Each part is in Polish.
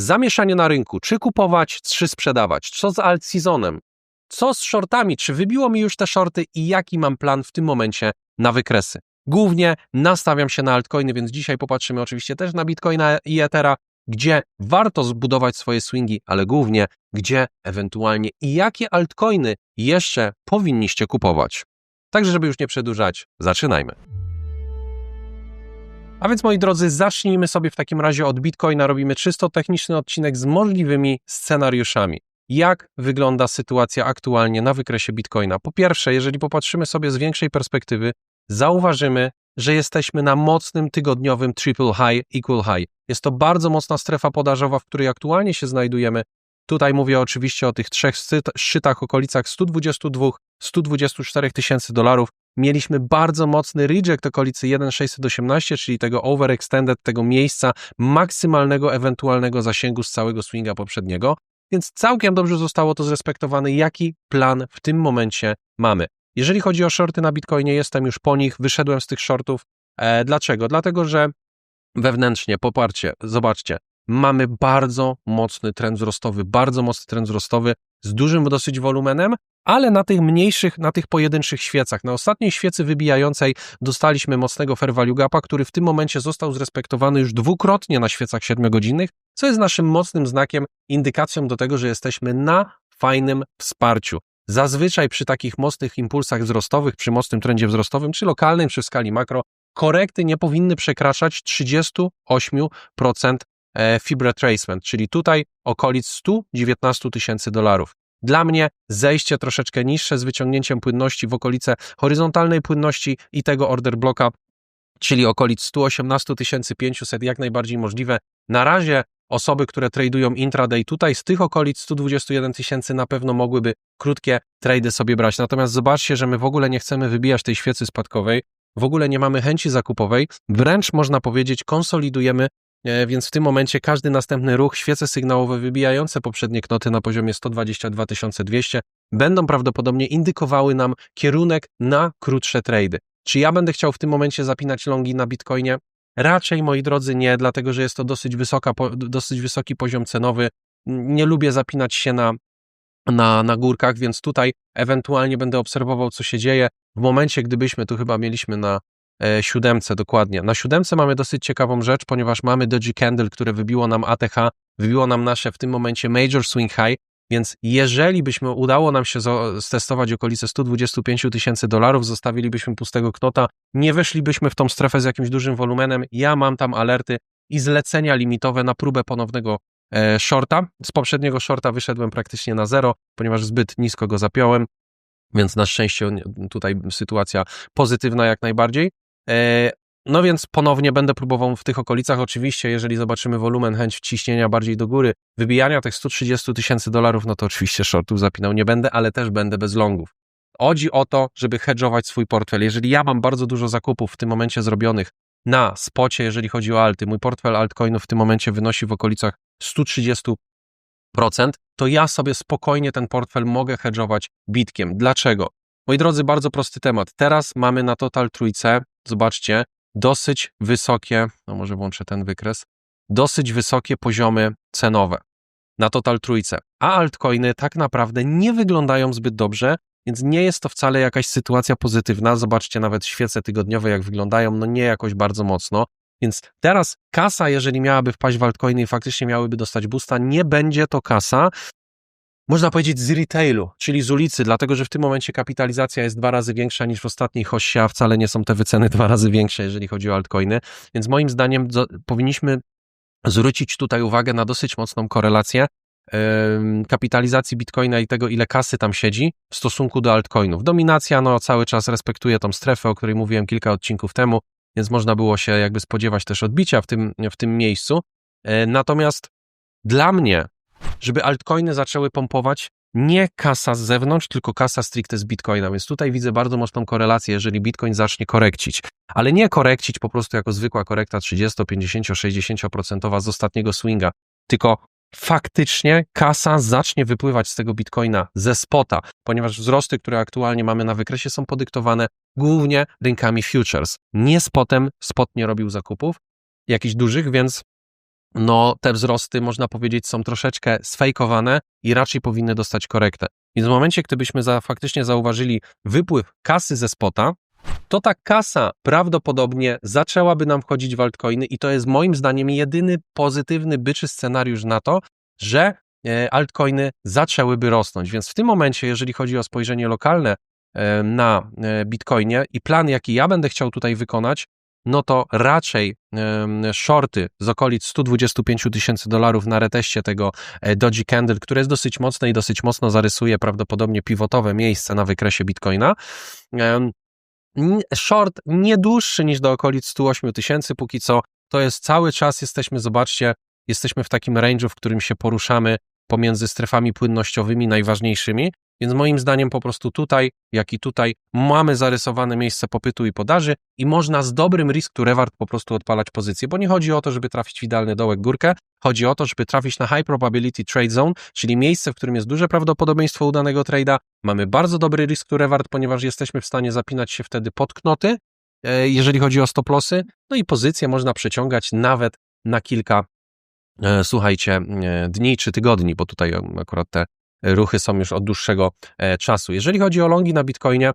zamieszanie na rynku, czy kupować, czy sprzedawać, co z alt seasonem, co z shortami, czy wybiło mi już te shorty i jaki mam plan w tym momencie na wykresy. Głównie nastawiam się na altcoiny, więc dzisiaj popatrzymy oczywiście też na Bitcoina i Ethera, gdzie warto zbudować swoje swingi, ale głównie gdzie ewentualnie i jakie altcoiny jeszcze powinniście kupować. Także, żeby już nie przedłużać, zaczynajmy. A więc moi drodzy, zacznijmy sobie w takim razie od Bitcoina. Robimy czysto techniczny odcinek z możliwymi scenariuszami. Jak wygląda sytuacja aktualnie na wykresie Bitcoina? Po pierwsze, jeżeli popatrzymy sobie z większej perspektywy, zauważymy, że jesteśmy na mocnym tygodniowym triple high, equal high. Jest to bardzo mocna strefa podażowa, w której aktualnie się znajdujemy. Tutaj mówię oczywiście o tych trzech szczytach, okolicach 122-124 tysięcy dolarów. Mieliśmy bardzo mocny reject okolicy 1,618, czyli tego overextended, tego miejsca maksymalnego ewentualnego zasięgu z całego swinga poprzedniego. Więc całkiem dobrze zostało to zrespektowane, jaki plan w tym momencie mamy. Jeżeli chodzi o shorty na Bitcoinie, jestem już po nich, wyszedłem z tych shortów. E, dlaczego? Dlatego, że wewnętrznie, poparcie, zobaczcie, mamy bardzo mocny trend wzrostowy, bardzo mocny trend wzrostowy z dużym dosyć wolumenem, ale na tych mniejszych, na tych pojedynczych świecach. Na ostatniej świecy wybijającej dostaliśmy mocnego fair value gapa, który w tym momencie został zrespektowany już dwukrotnie na świecach 7-godzinnych, co jest naszym mocnym znakiem, indykacją do tego, że jesteśmy na fajnym wsparciu. Zazwyczaj przy takich mocnych impulsach wzrostowych, przy mocnym trendzie wzrostowym, czy lokalnym, czy w skali makro, korekty nie powinny przekraczać 38% e, fib retracement, czyli tutaj okolic 119 tysięcy dolarów. Dla mnie zejście troszeczkę niższe z wyciągnięciem płynności w okolice horyzontalnej płynności i tego order bloka, czyli okolic 118 500 jak najbardziej możliwe. Na razie osoby, które tradują intraday tutaj z tych okolic 121 tysięcy na pewno mogłyby krótkie trady sobie brać. Natomiast zobaczcie, że my w ogóle nie chcemy wybijać tej świecy spadkowej, w ogóle nie mamy chęci zakupowej, wręcz można powiedzieć konsolidujemy E, więc w tym momencie każdy następny ruch, świece sygnałowe wybijające poprzednie knoty na poziomie 122 200 będą prawdopodobnie indykowały nam kierunek na krótsze trady. Czy ja będę chciał w tym momencie zapinać longi na Bitcoinie? Raczej, moi drodzy, nie, dlatego że jest to dosyć, wysoka, dosyć wysoki poziom cenowy. Nie lubię zapinać się na, na, na górkach, więc tutaj ewentualnie będę obserwował, co się dzieje. W momencie, gdybyśmy, tu chyba mieliśmy na E, siódemce dokładnie. Na siódemce mamy dosyć ciekawą rzecz, ponieważ mamy Doji Candle, które wybiło nam ATH, wybiło nam nasze w tym momencie Major Swing High, więc jeżeli byśmy udało nam się stestować okolice 125 tysięcy dolarów, zostawilibyśmy pustego knota, nie weszlibyśmy w tą strefę z jakimś dużym wolumenem, ja mam tam alerty i zlecenia limitowe na próbę ponownego e, shorta. Z poprzedniego shorta wyszedłem praktycznie na zero, ponieważ zbyt nisko go zapiąłem, więc na szczęście tutaj sytuacja pozytywna jak najbardziej. E, no więc ponownie będę próbował w tych okolicach. Oczywiście, jeżeli zobaczymy wolumen, chęć wciśnienia bardziej do góry, wybijania tych 130 tysięcy dolarów, no to oczywiście shortów zapinał nie będę, ale też będę bez longów. Chodzi o to, żeby hedżować swój portfel. Jeżeli ja mam bardzo dużo zakupów w tym momencie zrobionych na spocie, jeżeli chodzi o alty, mój portfel altcoinów w tym momencie wynosi w okolicach 130%, to ja sobie spokojnie ten portfel mogę hedżować bitkiem. Dlaczego? Moi drodzy, bardzo prosty temat. Teraz mamy na Total Trójce zobaczcie, dosyć wysokie, no może włączę ten wykres, dosyć wysokie poziomy cenowe na Total Trójce. A altcoiny tak naprawdę nie wyglądają zbyt dobrze, więc nie jest to wcale jakaś sytuacja pozytywna. Zobaczcie nawet świece tygodniowe, jak wyglądają, no nie jakoś bardzo mocno. Więc teraz kasa, jeżeli miałaby wpaść w altcoiny i faktycznie miałyby dostać boosta, nie będzie to kasa, można powiedzieć z retailu, czyli z ulicy, dlatego że w tym momencie kapitalizacja jest dwa razy większa niż w ostatniej hoście, a wcale nie są te wyceny dwa razy większe, jeżeli chodzi o altcoiny. Więc moim zdaniem powinniśmy zwrócić tutaj uwagę na dosyć mocną korelację kapitalizacji bitcoina i tego, ile kasy tam siedzi w stosunku do altcoinów. Dominacja no, cały czas respektuje tą strefę, o której mówiłem kilka odcinków temu, więc można było się jakby spodziewać też odbicia w tym, w tym miejscu. E, natomiast dla mnie żeby altcoiny zaczęły pompować nie kasa z zewnątrz, tylko kasa stricte z Bitcoina. Więc tutaj widzę bardzo mocną korelację, jeżeli Bitcoin zacznie korekcić. Ale nie korekcić po prostu jako zwykła korekta 30, 50, 60% z ostatniego swinga, tylko faktycznie kasa zacznie wypływać z tego Bitcoina ze spota, ponieważ wzrosty, które aktualnie mamy na wykresie są podyktowane głównie rynkami futures. Nie spotem, spot nie robił zakupów jakichś dużych, więc no te wzrosty, można powiedzieć, są troszeczkę sfejkowane i raczej powinny dostać korektę. Więc w momencie, gdybyśmy za, faktycznie zauważyli wypływ kasy ze spota, to ta kasa prawdopodobnie zaczęłaby nam wchodzić w altcoiny i to jest moim zdaniem jedyny pozytywny byczy scenariusz na to, że e, altcoiny zaczęłyby rosnąć. Więc w tym momencie, jeżeli chodzi o spojrzenie lokalne e, na e, Bitcoinie i plan, jaki ja będę chciał tutaj wykonać, no to raczej shorty z okolic 125 tysięcy dolarów na reteście tego Doji Candle, które jest dosyć mocne i dosyć mocno zarysuje prawdopodobnie pivotowe miejsce na wykresie Bitcoina. Short nie dłuższy niż do okolic 108 tysięcy póki co. To jest cały czas, jesteśmy, zobaczcie, jesteśmy w takim range'u, w którym się poruszamy pomiędzy strefami płynnościowymi najważniejszymi, więc moim zdaniem po prostu tutaj, jak i tutaj mamy zarysowane miejsce popytu i podaży i można z dobrym risk to reward po prostu odpalać pozycję, bo nie chodzi o to, żeby trafić w idealny dołek górkę, chodzi o to, żeby trafić na high probability trade zone, czyli miejsce, w którym jest duże prawdopodobieństwo udanego trade'a, mamy bardzo dobry risk to reward, ponieważ jesteśmy w stanie zapinać się wtedy pod knoty, e, jeżeli chodzi o stop lossy, no i pozycję można przeciągać nawet na kilka e, słuchajcie, e, dni czy tygodni, bo tutaj akurat te ruchy są już od dłuższego e, czasu. Jeżeli chodzi o longi na Bitcoinie,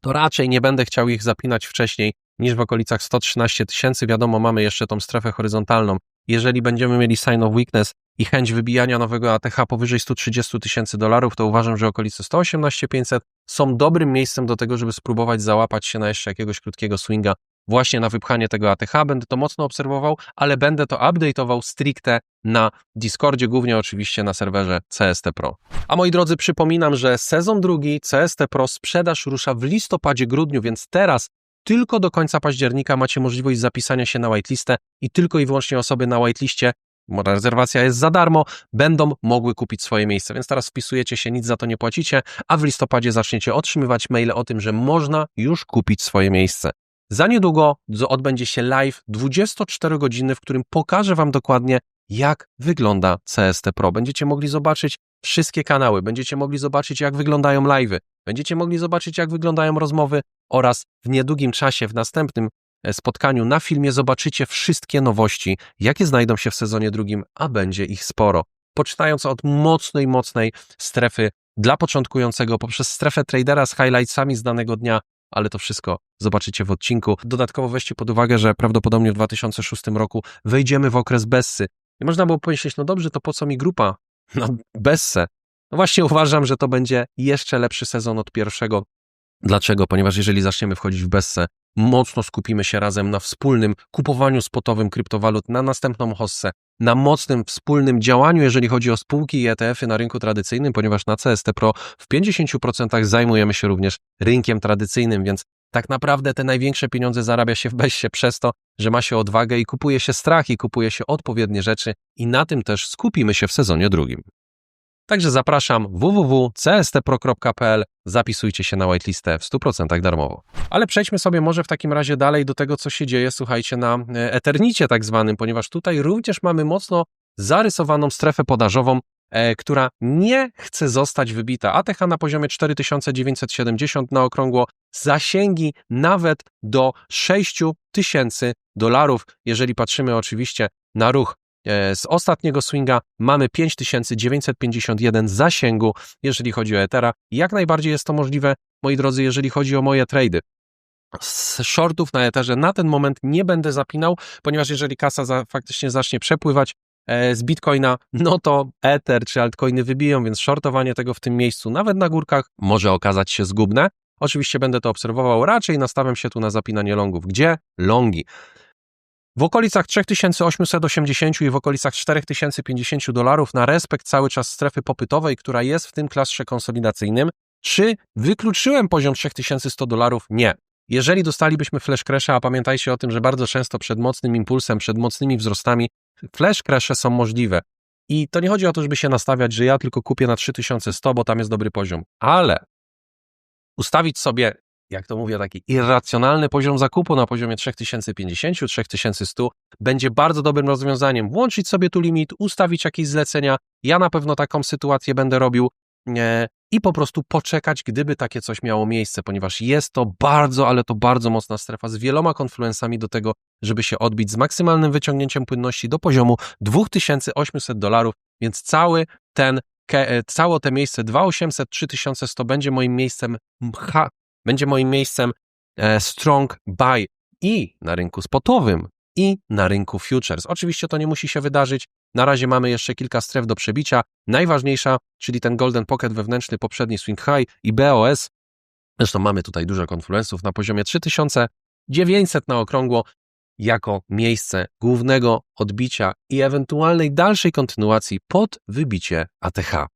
to raczej nie będę chciał ich zapinać wcześniej niż w okolicach 113 tysięcy. Wiadomo, mamy jeszcze tą strefę horyzontalną. Jeżeli będziemy mieli sign of weakness i chęć wybijania nowego ATH powyżej 130 tysięcy dolarów, to uważam, że okolice 118 500 są dobrym miejscem do tego, żeby spróbować załapać się na jeszcze jakiegoś krótkiego swinga właśnie na wypchanie tego ATH. Będę to mocno obserwował, ale będę to update'ował stricte na Discordzie, głównie oczywiście na serwerze CST Pro. A moi drodzy, przypominam, że sezon drugi CST Pro sprzedaż rusza w listopadzie, grudniu, więc teraz tylko do końca października macie możliwość zapisania się na whitelistę i tylko i wyłącznie osoby na whitelistie rezerwacja jest za darmo, będą mogły kupić swoje miejsce. Więc teraz wpisujecie się, nic za to nie płacicie, a w listopadzie zaczniecie otrzymywać maile o tym, że można już kupić swoje miejsce. Za niedługo odbędzie się live 24 godziny, w którym pokażę Wam dokładnie, jak wygląda CST Pro. Będziecie mogli zobaczyć wszystkie kanały, będziecie mogli zobaczyć, jak wyglądają live'y, będziecie mogli zobaczyć, jak wyglądają rozmowy oraz w niedługim czasie, w następnym e, spotkaniu na filmie zobaczycie wszystkie nowości, jakie znajdą się w sezonie drugim, a będzie ich sporo. Poczynając od mocnej, mocnej strefy dla początkującego poprzez strefę tradera z highlightsami z danego dnia, ale to wszystko zobaczycie w odcinku. Dodatkowo weźcie pod uwagę, że prawdopodobnie w 2006 roku wejdziemy w okres Bessy. I można było pomyśleć, no dobrze, to po co mi grupa na Bessę? No właśnie uważam, że to będzie jeszcze lepszy sezon od pierwszego. Dlaczego? Ponieważ jeżeli zaczniemy wchodzić w Bessę, mocno skupimy się razem na wspólnym kupowaniu spotowym kryptowalut na następną hossę, na mocnym wspólnym działaniu, jeżeli chodzi o spółki i ETF-y na rynku tradycyjnym, ponieważ na CST Pro w 50% zajmujemy się również rynkiem tradycyjnym, więc tak naprawdę te największe pieniądze zarabia się w Bessie przez to, że ma się odwagę i kupuje się strach i kupuje się odpowiednie rzeczy i na tym też skupimy się w sezonie drugim. Także zapraszam www.cstpro.pl, zapisujcie się na whitelistę w 100% darmowo. Ale przejdźmy sobie może w takim razie dalej do tego, co się dzieje, słuchajcie, na e, Eternicie tak zwanym, ponieważ tutaj również mamy mocno zarysowaną strefę podażową, e, która nie chce zostać wybita. ATH na poziomie 4970 na okrągło, zasięgi nawet do 6000 dolarów, jeżeli patrzymy oczywiście na ruch z ostatniego swinga mamy 5951 zasięgu, jeżeli chodzi o Ethera. Jak najbardziej jest to możliwe, moi drodzy, jeżeli chodzi o moje trady. Z shortów na Etherze na ten moment nie będę zapinał, ponieważ jeżeli kasa za, faktycznie zacznie przepływać e, z Bitcoina, no to Ether czy altcoiny wybiją, więc shortowanie tego w tym miejscu, nawet na górkach, może okazać się zgubne. Oczywiście będę to obserwował, raczej nastawiam się tu na zapinanie longów. Gdzie? Longi. W okolicach 3880 i w okolicach 4050 dolarów na respekt cały czas strefy popytowej, która jest w tym klastrze konsolidacyjnym. Czy wykluczyłem poziom 3100 dolarów? Nie. Jeżeli dostalibyśmy flash crasha, a pamiętajcie o tym, że bardzo często przed mocnym impulsem, przed mocnymi wzrostami flash crashe są możliwe. I to nie chodzi o to, żeby się nastawiać, że ja tylko kupię na 3100, bo tam jest dobry poziom, ale ustawić sobie jak to mówię, taki irracjonalny poziom zakupu na poziomie 3050, 3100 będzie bardzo dobrym rozwiązaniem. Włączyć sobie tu limit, ustawić jakieś zlecenia. Ja na pewno taką sytuację będę robił e, i po prostu poczekać, gdyby takie coś miało miejsce, ponieważ jest to bardzo, ale to bardzo mocna strefa z wieloma konfluencami do tego, żeby się odbić z maksymalnym wyciągnięciem płynności do poziomu 2800 dolarów, więc cały ten, ke, całe te miejsce 2800, 3100 będzie moim miejscem będzie moim miejscem e, strong buy i na rynku spotowym, i na rynku futures. Oczywiście to nie musi się wydarzyć. Na razie mamy jeszcze kilka stref do przebicia. Najważniejsza, czyli ten Golden Pocket wewnętrzny, poprzedni swing high i BOS. Zresztą mamy tutaj dużo konfluensów na poziomie 3900 na okrągło jako miejsce głównego odbicia i ewentualnej dalszej kontynuacji pod wybicie ATH.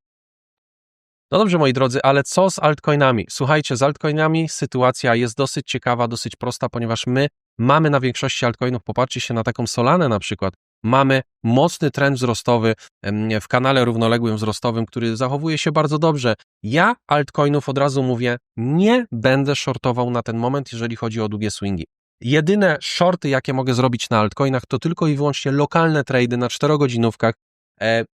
No dobrze, moi drodzy, ale co z altcoinami? Słuchajcie, z altcoinami sytuacja jest dosyć ciekawa, dosyć prosta, ponieważ my mamy na większości altcoinów, popatrzcie się na taką Solanę na przykład, mamy mocny trend wzrostowy w kanale równoległym wzrostowym, który zachowuje się bardzo dobrze. Ja altcoinów od razu mówię, nie będę shortował na ten moment, jeżeli chodzi o długie swingi. Jedyne shorty, jakie mogę zrobić na altcoinach, to tylko i wyłącznie lokalne trady na 4-godzinówkach, E,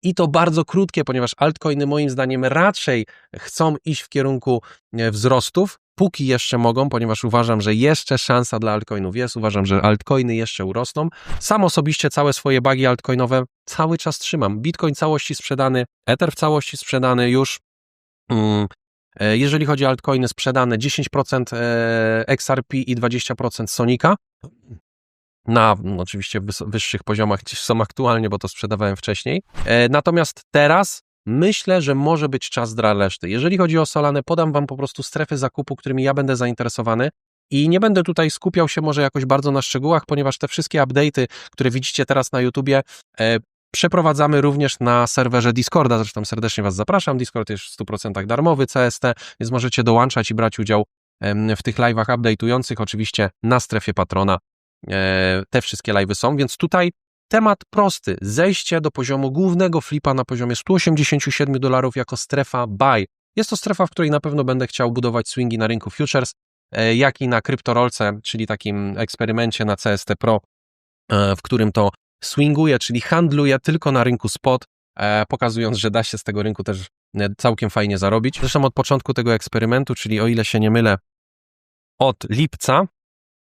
I to bardzo krótkie, ponieważ altcoiny moim zdaniem raczej chcą iść w kierunku e, wzrostów, póki jeszcze mogą, ponieważ uważam, że jeszcze szansa dla altcoinów jest. Uważam, że altcoiny jeszcze urosną. Sam osobiście całe swoje bagi altcoinowe cały czas trzymam. Bitcoin całości sprzedany, Ether w całości sprzedany już. Mm, e, jeżeli chodzi o altcoiny sprzedane, 10% XRP i 20% Sonika na no, oczywiście wyższych poziomach niż są aktualnie, bo to sprzedawałem wcześniej. E, natomiast teraz myślę, że może być czas dla reszty. Jeżeli chodzi o Solanę, podam Wam po prostu strefy zakupu, którymi ja będę zainteresowany. I nie będę tutaj skupiał się może jakoś bardzo na szczegółach, ponieważ te wszystkie update'y, które widzicie teraz na YouTubie, e, przeprowadzamy również na serwerze Discorda. Zresztą serdecznie Was zapraszam. Discord jest w 100% darmowy, CST, więc możecie dołączać i brać udział w tych live'ach update'ujących, oczywiście na strefie patrona te wszystkie live'y są, więc tutaj temat prosty. Zejście do poziomu głównego flipa na poziomie 187 dolarów jako strefa buy. Jest to strefa, w której na pewno będę chciał budować swingi na rynku futures, e, jak i na kryptorolce, czyli takim eksperymencie na CST Pro, e, w którym to swinguję, czyli handluję tylko na rynku spot, pokazując, że da się z tego rynku też całkiem fajnie zarobić. Zresztą od początku tego eksperymentu, czyli o ile się nie mylę, od lipca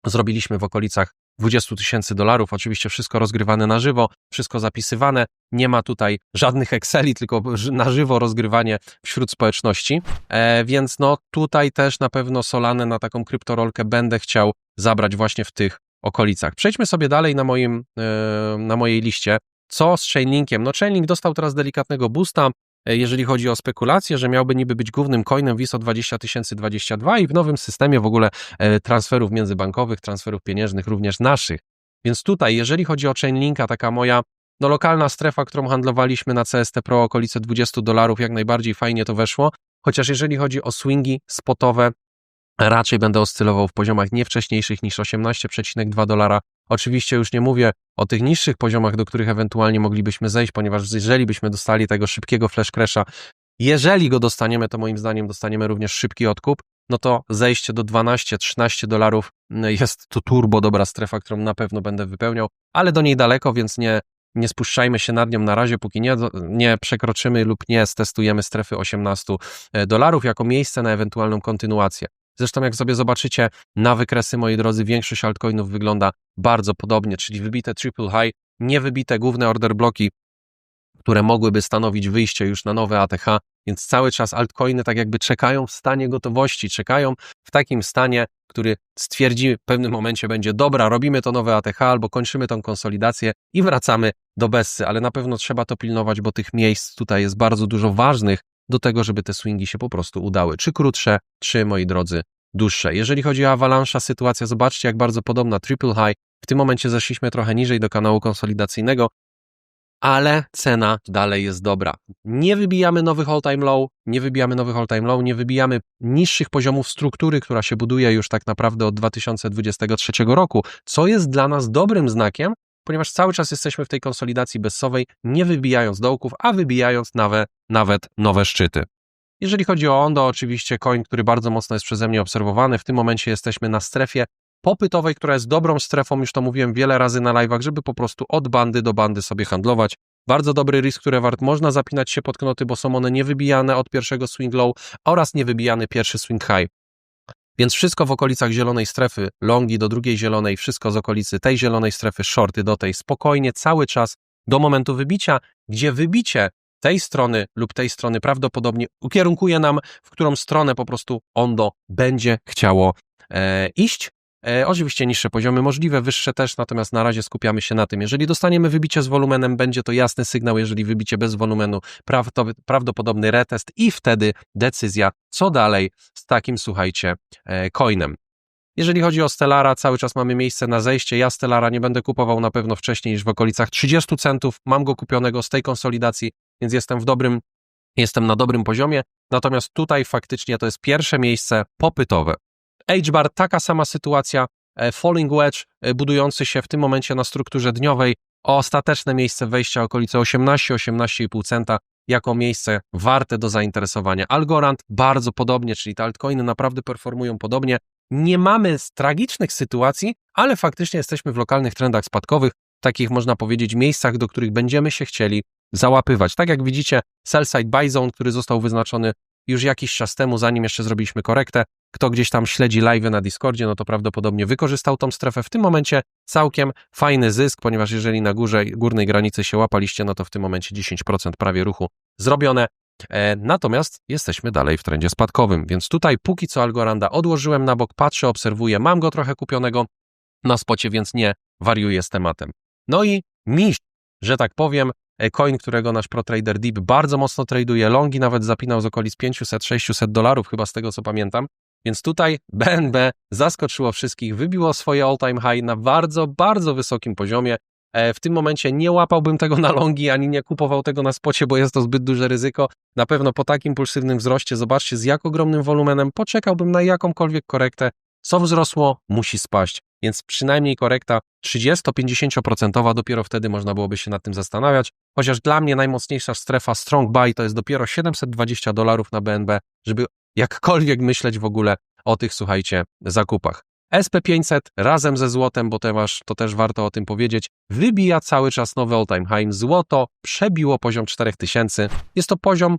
zrobiliśmy w okolicach 20 tysięcy dolarów. Oczywiście wszystko rozgrywane na żywo, wszystko zapisywane. Nie ma tutaj żadnych Exceli, tylko na żywo rozgrywanie wśród społeczności. E, więc no tutaj też na pewno Solanę na taką kryptorolkę będę chciał zabrać właśnie w tych okolicach. Przejdźmy sobie dalej na, moim, e, na mojej liście. Co z Chainlinkiem? No Chainlink dostał teraz delikatnego boosta. E, jeżeli chodzi o spekulacje, że miałby niby być głównym coinem WISO 20022 i w nowym systemie w ogóle e, transferów międzybankowych, transferów pieniężnych, również naszych. Więc tutaj, jeżeli chodzi o Chainlinka, taka moja no, lokalna strefa, którą handlowaliśmy na CST Pro okolice 20 dolarów, jak najbardziej fajnie to weszło. Chociaż jeżeli chodzi o swingi spotowe, raczej będę oscylował w poziomach nie wcześniejszych niż 18,2 dolara. Oczywiście już nie mówię o tych niższych poziomach, do których ewentualnie moglibyśmy zejść, ponieważ jeżeli byśmy dostali tego szybkiego flash crasha, jeżeli go dostaniemy, to moim zdaniem dostaniemy również szybki odkup, no to zejście do 12-13 dolarów mm, jest to turbo dobra strefa, którą na pewno będę wypełniał, ale do niej daleko, więc nie, nie spuszczajmy się nad nią na razie, póki nie, nie przekroczymy lub nie stestujemy strefy 18 e, dolarów jako miejsce na ewentualną kontynuację. Zresztą jak sobie zobaczycie na wykresy, moi drodzy, większość altcoinów wygląda bardzo podobnie, czyli wybite triple high, niewybite główne order bloki, które mogłyby stanowić wyjście już na nowe ATH, więc cały czas altcoiny tak jakby czekają w stanie gotowości, czekają w takim stanie, który stwierdzi w pewnym momencie będzie dobra, robimy to nowe ATH albo kończymy tą konsolidację i wracamy do Bessy, ale na pewno trzeba to pilnować, bo tych miejsc tutaj jest bardzo dużo ważnych, do tego, żeby te swingi się po prostu udały. Czy krótsze, czy moi drodzy, dłuższe. Jeżeli chodzi o Avalanche'a, sytuacja, zobaczcie, jak bardzo podobna Triple High. W tym momencie zeszliśmy trochę niżej do kanału konsolidacyjnego, ale cena dalej jest dobra. Nie wybijamy nowych all-time low, nie wybijamy nowych all-time low, nie wybijamy niższych poziomów struktury, która się buduje już tak naprawdę od 2023 roku, co jest dla nas dobrym znakiem, ponieważ cały czas jesteśmy w tej konsolidacji bezsowej, nie wybijając dołków, a wybijając nawet, nawet nowe szczyty. Jeżeli chodzi o Ondo, oczywiście coin, który bardzo mocno jest przeze mnie obserwowany, w tym momencie jesteśmy na strefie popytowej, która jest dobrą strefą, już to mówiłem wiele razy na live'ach, żeby po prostu od bandy do bandy sobie handlować. Bardzo dobry risk reward, można zapinać się pod knoty, bo są one niewybijane od pierwszego swing low oraz niewybijany pierwszy swing high. Więc wszystko w okolicach zielonej strefy, longi do drugiej zielonej, wszystko z okolicy tej zielonej strefy, shorty do tej, spokojnie cały czas do momentu wybicia, gdzie wybicie tej strony lub tej strony prawdopodobnie ukierunkuje nam, w którą stronę po prostu Ondo będzie chciało e, iść. E, oczywiście niższe poziomy możliwe, wyższe też, natomiast na razie skupiamy się na tym. Jeżeli dostaniemy wybicie z wolumenem, będzie to jasny sygnał, jeżeli wybicie bez wolumenu, prawdo- prawdopodobny retest i wtedy decyzja, co dalej z takim, słuchajcie, e, coinem. Jeżeli chodzi o Stellara, cały czas mamy miejsce na zejście. Ja Stellara nie będę kupował na pewno wcześniej niż w okolicach 30 centów. Mam go kupionego z tej konsolidacji, więc jestem w dobrym, jestem na dobrym poziomie. Natomiast tutaj faktycznie to jest pierwsze miejsce popytowe. H-bar, taka sama sytuacja. e, Falling wedge, e, budujący się w tym momencie na strukturze dniowej. Ostateczne miejsce wejścia okolice 18-18,5 centa jako miejsce warte do zainteresowania. Algorand bardzo podobnie, czyli te altcoiny naprawdę performują podobnie. Nie mamy tragicznych sytuacji, ale faktycznie jesteśmy w lokalnych trendach spadkowych, takich można powiedzieć miejscach, do których będziemy się chcieli załapywać. Tak jak widzicie, sell side buy zone, który został wyznaczony już jakiś czas temu, zanim jeszcze zrobiliśmy korektę. Kto gdzieś tam śledzi live na Discordzie, no to prawdopodobnie wykorzystał tą strefę. W tym momencie całkiem fajny zysk, ponieważ jeżeli na górze, górnej granicy się łapaliście, no to w tym momencie 10% prawie ruchu zrobione. E, natomiast jesteśmy dalej w trendzie spadkowym, więc tutaj póki co Algoranda odłożyłem na bok, patrzę, obserwuję, mam go trochę kupionego na spocie, więc nie wariuję z tematem. No i mistrz, że tak powiem, e, coin, którego nasz ProTrader Deep bardzo mocno traduje, longi nawet zapinał z okolic 500-600 dolarów, chyba z tego co pamiętam, więc tutaj BNB zaskoczyło wszystkich, wybiło swoje all-time high na bardzo, bardzo wysokim poziomie. E, W tym momencie nie łapałbym tego na longi, ani nie kupował tego na spocie, bo jest to zbyt duże ryzyko. Na pewno po takim impulsywnym wzroście, zobaczcie z jak ogromnym wolumenem, poczekałbym na jakąkolwiek korektę. Co wzrosło, musi spaść. Więc przynajmniej korekta 30-50% dopiero wtedy można byłoby się nad tym zastanawiać. Chociaż dla mnie najmocniejsza strefa strong buy to jest dopiero 720 dolarów na BNB, żeby jakkolwiek myśleć w ogóle o tych, słuchajcie, zakupach. SP500 razem ze złotem, bo też, to też warto o tym powiedzieć, wybija cały czas nowy all-time high. Złoto przebiło poziom 4000. Jest to poziom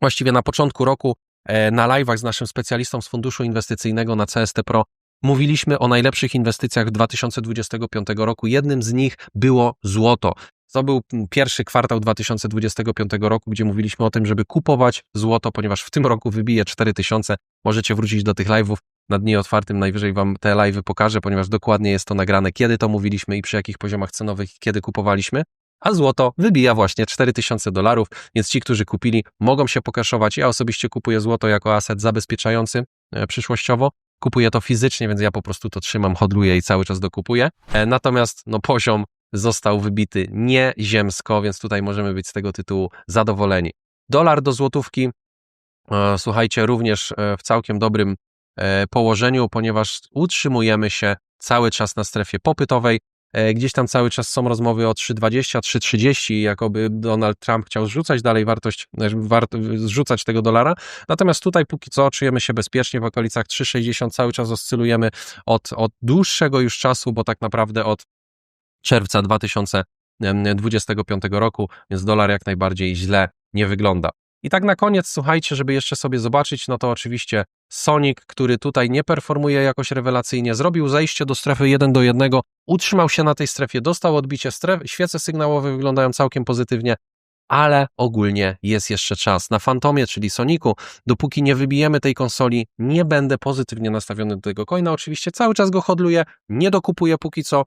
właściwie na początku roku e, na live'ach z naszym specjalistą z funduszu inwestycyjnego na CST Pro mówiliśmy o najlepszych inwestycjach 2025 roku. Jednym z nich było złoto. To był pierwszy kwartał 2025 roku, gdzie mówiliśmy o tym, żeby kupować złoto, ponieważ w tym roku wybije 4000. Możecie wrócić do tych live'ów na dni otwartym. Najwyżej wam te live'y pokażę, ponieważ dokładnie jest to nagrane, kiedy to mówiliśmy i przy jakich poziomach cenowych, kiedy kupowaliśmy. A złoto wybija właśnie 4000 dolarów, więc ci, którzy kupili, mogą się pokaszować. Ja osobiście kupuję złoto jako aset zabezpieczający e, przyszłościowo. Kupuję to fizycznie, więc ja po prostu to trzymam, hodluję i cały czas dokupuję. E, Natomiast no, poziom został wybity nieziemsko, więc tutaj możemy być z tego tytułu zadowoleni. Dolar do złotówki, e, słuchajcie, również e, w całkiem dobrym e, położeniu, ponieważ utrzymujemy się cały czas na strefie popytowej. Gdzieś tam cały czas są rozmowy o 3,20, 3,30, jakoby Donald Trump chciał zrzucać dalej wartość, wart, zrzucać tego dolara. Natomiast tutaj póki co czujemy się bezpiecznie w okolicach 3,60, cały czas oscylujemy od, od dłuższego już czasu, bo tak naprawdę od czerwca 2025 roku, więc dolar jak najbardziej źle nie wygląda. I tak na koniec, słuchajcie, żeby jeszcze sobie zobaczyć, no to oczywiście Sonic, który tutaj nie performuje jakoś rewelacyjnie, zrobił zejście do strefy 1 do 1, utrzymał się na tej strefie, dostał odbicie stref, świece sygnałowe wyglądają całkiem pozytywnie, ale ogólnie jest jeszcze czas. Na Fantomie, czyli Soniku, dopóki nie wybijemy tej konsoli, nie będę pozytywnie nastawiony do tego coina. Oczywiście cały czas go hodluję, nie dokupuję póki co,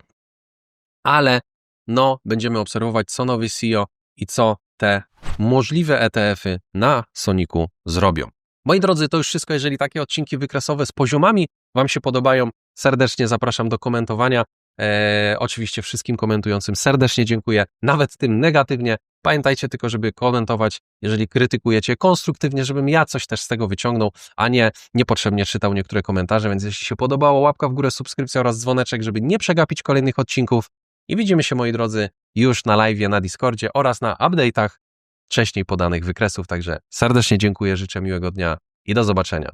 ale no, będziemy obserwować, co nowy CEO i co te możliwe ETF-y na Soniku zrobią. Moi drodzy, to już wszystko. Jeżeli takie odcinki wykresowe z poziomami Wam się podobają, serdecznie zapraszam do komentowania. Eee, oczywiście wszystkim komentującym serdecznie dziękuję, nawet tym negatywnie. Pamiętajcie tylko, żeby komentować, jeżeli krytykujecie konstruktywnie, żebym ja coś też z tego wyciągnął, a nie niepotrzebnie czytał niektóre komentarze. Więc jeśli się podobało, łapka w górę, subskrypcja oraz dzwoneczek, żeby nie przegapić kolejnych odcinków. I widzimy się, moi drodzy, już na live na Discordzie oraz na update'ach wcześniej podanych wykresów. Także serdecznie dziękuję, życzę miłego dnia i do zobaczenia.